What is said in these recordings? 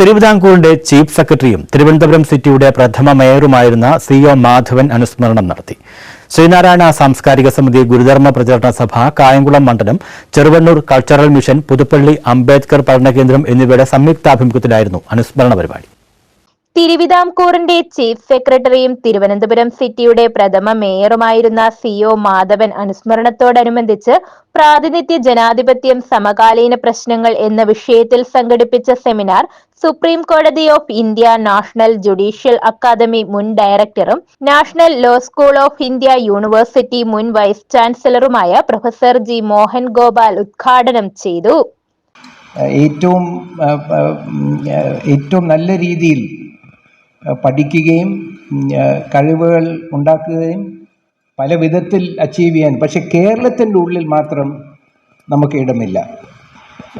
തിരുവിതാംകൂറിന്റെ ചീഫ് സെക്രട്ടറിയും തിരുവനന്തപുരം സിറ്റിയുടെ പ്രഥമ മേയറുമായിരുന്ന സി ഒ മാധവൻ അനുസ്മരണം നടത്തി. ശ്രീനാരായണ സാംസ്കാരിക സമിതി ഗുരുധർമ്മ പ്രചരണ സഭ കായംകുളം മണ്ഡലം ചെറുവണ്ണൂർ കൾച്ചറൽ മിഷൻ പുതുപ്പള്ളി അംബേദ്കർ പഠനകേന്ദ്രം എന്നിവയുടെ സംയുക്താഭിമുഖ്യത്തിലായിരുന്നു അനുസ്മരണ പരിപാടി. തിരുവിതാംകൂറിന്റെ ചീഫ് സെക്രട്ടറിയും തിരുവനന്തപുരം സിറ്റിയുടെ പ്രഥമ മേയറുമായിരുന്ന സി ഒ മാധവൻ അനുസ്മരണത്തോടനുബന്ധിച്ച് പ്രാതിനിധ്യ ജനാധിപത്യം സമകാലീന പ്രശ്നങ്ങൾ എന്ന വിഷയത്തിൽ സംഘടിപ്പിച്ച സെമിനാർ സുപ്രീം കോടതി of India national judicial academy മുൻ ഡയറക്ടറും national law school of India university മുൻ വൈസ് ചാൻസലറുമായ പ്രൊഫസർ ജി മോഹൻ ഗോപാൽ ഉദ്ഘാടനം ചെയ്തു. ഏറ്റവും ഏറ്റവും നല്ല രീതിയിൽ പഠിക്കുകയും കഴിവുകൾ ഉണ്ടാക്കുകയും പല വിധത്തിൽ അച്ചീവ് ചെയ്യാൻ. പക്ഷെ കേരളത്തിന്റെ ഉള്ളിൽ മാത്രം നമുക്ക് ഇടമില്ല.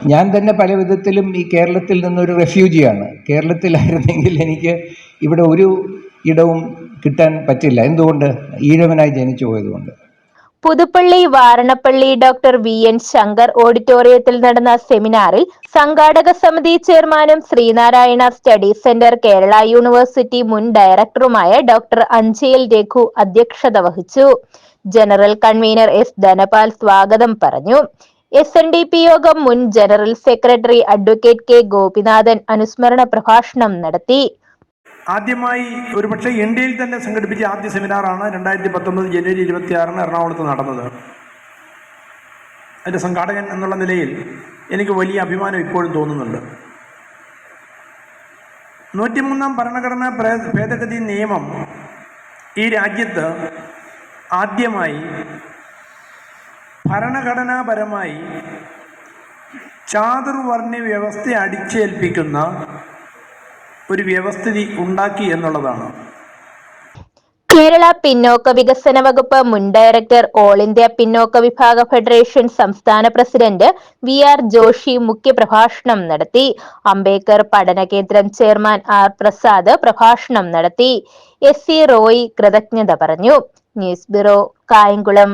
ഞാൻ തന്നെ പല വിധത്തിലും ഈ കേരളത്തിൽ നിന്നൊരു റെഫ്യൂജിയാണ് കേരളത്തിലായിരുന്നെങ്കിൽ എനിക്ക് ഇവിടെ ഒരു ഇടവും കിട്ടാൻ പറ്റില്ല. എന്തുകൊണ്ട്? ഈഴവനായി ജനിച്ചു പോയതുകൊണ്ട് Puthuppally Varanappally doctor V N Shankar ഓഡിറ്റോറിയത്തിൽ നടന്ന സെമിനാറിൽ സംഘാടക സമിതി ചെയർമാനും Sreenarayana study centre Kerala university മുൻ ഡയറക്ടറുമായ ഡോക്ടർ അഞ്ചേൽ രഘു അധ്യക്ഷത വഹിച്ചു. ജനറൽ കൺവീനർ എസ് ധനപാൽ സ്വാഗതം പറഞ്ഞു. എസ് എൻ ഡി പി യോഗം മുൻ general secretary advocate K Gopinathan അനുസ്മരണ പ്രഭാഷണം നടത്തി. ആദ്യമായി ഒരുപക്ഷെ ഇന്ത്യയിൽ തന്നെ സംഘടിപ്പിച്ച ആദ്യ സെമിനാറാണ് രണ്ടായിരത്തി പത്തൊമ്പത് ജനുവരി ഇരുപത്തി ആറിന് എറണാകുളത്ത് നടന്നത്. അതിന്റെ സംഘാടകൻ എന്നുള്ള നിലയിൽ എനിക്ക് വലിയ അഭിമാനം ഇപ്പോഴും തോന്നുന്നുണ്ട്. നൂറ്റിമൂന്നാം ഭരണഘടനാ ഭേദഗതി നിയമം ഈ രാജ്യത്ത് ആദ്യമായി ഭരണഘടനാപരമായി ചാതുർവർണ വ്യവസ്ഥ അടിച്ചേൽപ്പിക്കുന്ന ഒരു വ്യവസ്ഥിതി ഉണ്ടാക്കി എന്നുള്ളതാണ്. കേരള പിന്നോക്ക വികസന വകുപ്പ് മുൻ ഡയറക്ടർ ഓൾ ഇന്ത്യ പിന്നോക്ക വിഭാഗ ഫെഡറേഷൻ സംസ്ഥാന പ്രസിഡന്റ് വി ആർ ജോഷി മുഖ്യപ്രഭാഷണം നടത്തി. അംബേദ്കർ പഠന കേന്ദ്രം ചെയർമാൻ ആർ പ്രസാദ് പ്രഭാഷണം നടത്തി. എസ് സി റോയി കൃതജ്ഞത പറഞ്ഞു. News bureau Kayamkulam.